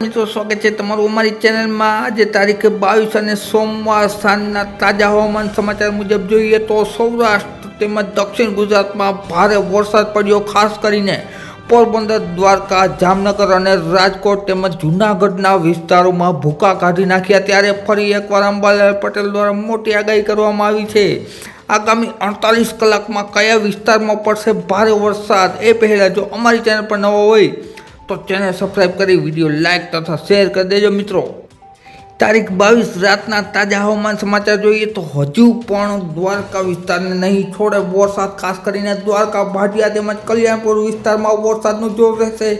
મિત્રો, સ્વાગત છે તમારું અમારી ચેનલમાં. આજે તારીખે બાવીસ અને સોમવાર સાંજના તાજા હવામાન સમાચાર મુજબ જોઈએ તો સૌરાષ્ટ્ર તેમજ દક્ષિણ ગુજરાતમાં ભારે વરસાદ પડ્યો, ખાસ કરીને પોરબંદર, દ્વારકા, જામનગર અને રાજકોટ તેમજ જૂનાગઢના વિસ્તારોમાં ભૂકા કાઢી નાખ્યા. ત્યારે ફરી એકવાર અંબાલાલ પટેલ દ્વારા મોટી આગાહી કરવામાં આવી છે. આગામી અડતાલીસ કલાકમાં કયા વિસ્તારમાં પડશે ભારે વરસાદ? એ પહેલાં જો અમારી ચેનલ પર નવો હોય તો ચેનલ સબસ્ક્રાઈબ કરી વીડિયો લાઇક તથા શેર કરી દેજો મિત્રો. તારીખ બાવીસ રાતના તાજા હવામાન સમાચાર જોઈએ તો હજુ પણ દ્વારકા વિસ્તારને નહીં છોડે વરસાદ, ખાસ કરીને દ્વારકા, ભાટિયા તેમજ કલ્યાણપુર વિસ્તારમાં વરસાદનું જોર રહેશે.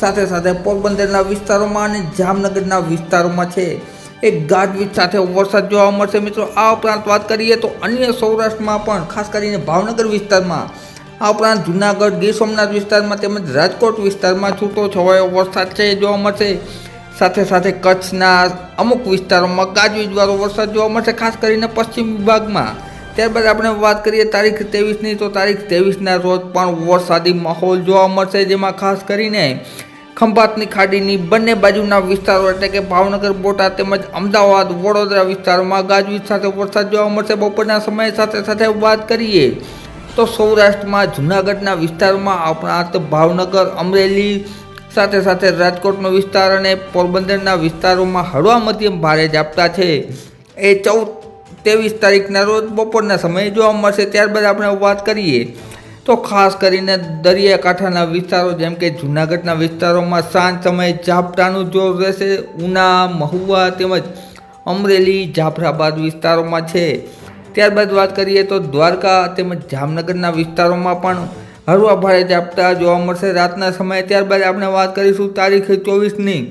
સાથે સાથે પોરબંદરના વિસ્તારોમાં અને જામનગરના વિસ્તારોમાં છે. એક ગાજવીજ સાથે વરસાદ જોવા મળશે મિત્રો. આ ઉપરાંત વાત કરીએ તો અન્ય સૌરાષ્ટ્રમાં પણ, ખાસ કરીને ભાવનગર વિસ્તારમાં આ ઉપરાંત જુનાગઢ ગીર સોમનાથ વિસ્તારમાં તેમજ રાજકોટ વિસ્તારમાં છૂટો છવાયો વરસાદ છે જોવા મળશે. સાથે સાથે કચ્છના અમુક વિસ્તારોમાં ગાજવીજવાળો વરસાદ જોવા મળશે, ખાસ કરીને પશ્ચિમ વિભાગમાં. ત્યારબાદ આપણે વાત કરીએ તારીખ ત્રેવીસની, તો તારીખ ત્રેવીસના રોજ પણ વરસાદી માહોલ જોવા મળશે, જેમાં ખાસ કરીને ખંભાતની ખાડીની બંને બાજુના વિસ્તારો એટલે કે ભાવનગર, બોટાદ તેમજ અમદાવાદ, વડોદરા વિસ્તારોમાં ગાજવીજ સાથે વરસાદ જોવા મળશે. બપોરના સમય સાથે સાથે વાત કરીએ તો સૌરાષ્ટ્રમાં, જૂનાગઢના વિસ્તારમાં ઉપરાંત ભાવનગર, અમરેલી સાથે સાથે રાજકોટનો વિસ્તાર અને પોરબંદરના વિસ્તારોમાં હળવા મધ્યમ ભારે ઝાપટા છે. એ ચૌદ ત્રેવીસ તારીખના રોજ બપોરના સમયે જોવા મળશે, ત્યારબાદ આપણે વાત કરીએ. તો ખાસ કરીને દરિયાકાંઠાના વિસ્તારો, જેમ કે જૂનાગઢના વિસ્તારોમાં સાંજ સમયે ઝાપટાનું જોર રહેશે. ઉના, મહુવા તેમજ અમરેલી, જાફરાબાદ વિસ્તારોમાં છે. ત્યારબાદ વાત કરીએ તો દ્વારકા તેમજ જામનગરના વિસ્તારોમાં પણ હળવા ભારે ઝાપટા જોવા મળશે. રાતના સમયે ત્યારબાદ આપણે વાત કરીશું તારીખ ચોવીસની.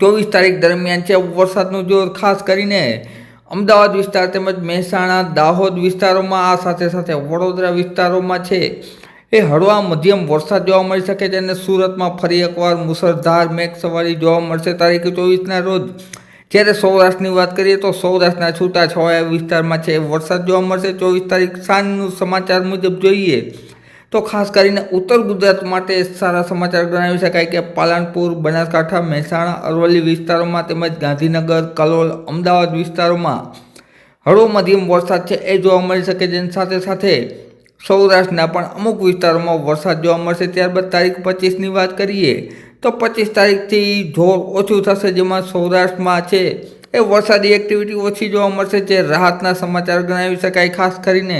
ચોવીસ તારીખ દરમિયાન છે વરસાદનું જોર, ખાસ કરીને અમદાવાદ વિસ્તાર તેમજ મહેસાણા, દાહોદ વિસ્તારોમાં, આ સાથે સાથે વડોદરા વિસ્તારોમાં છે. એ હળવા મધ્યમ વરસાદ જોવા મળી શકે છે અને સુરતમાં ફરી એકવાર મુસળધાર મેઘસવારી જોવા મળશે. તારીખ ચોવીસના રોજ જ્યારે સૌરાષ્ટ્રની વાત કરીએ તો સૌરાષ્ટ્રના છૂટાછવાયા વિસ્તારમાં છે. વરસાદ જોવા મળશે ચોવીસ તારીખ સાંજનું સમાચાર મુજબ જોઈએ. તો ખાસ કરીને ઉત્તર ગુજરાત માટે સારા સમાચાર ગણાવી શકાય કે પાલનપુર, બનાસકાંઠા, મહેસાણા, અરવલ્લી વિસ્તારોમાં તેમજ ગાંધીનગર, કલોલ, અમદાવાદ વિસ્તારોમાં હળવો મધ્યમ વરસાદ છે એ જોવા મળી શકે જેની સાથે સાથે સૌરાષ્ટ્રના પણ અમુક વિસ્તારોમાં વરસાદ જોવા મળશે. ત્યારબાદ તારીખ પચીસની વાત કરીએ તો પચીસ તારીખથી જોર ઓછું થશે જેમાં સૌરાષ્ટ્રમાં છે એ વરસાદી એક્ટિવિટી ઓછી જોવા મળશે જે રાહતના સમાચાર ગણાવી શકાય ખાસ કરીને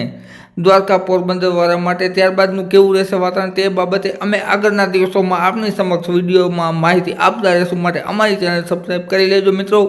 દ્વારકા પોરબંદર વાળા માટે. ત્યારબાદનું કેવું રહેશે વાતાવરણ તે બાબતે અમે આગળના દિવસોમાં આપની સમક્ષ વિડીયોમાં માહિતી આપતા રહેશું. માટે અમારી ચેનલ સબસ્ક્રાઈબ કરી લેજો મિત્રો.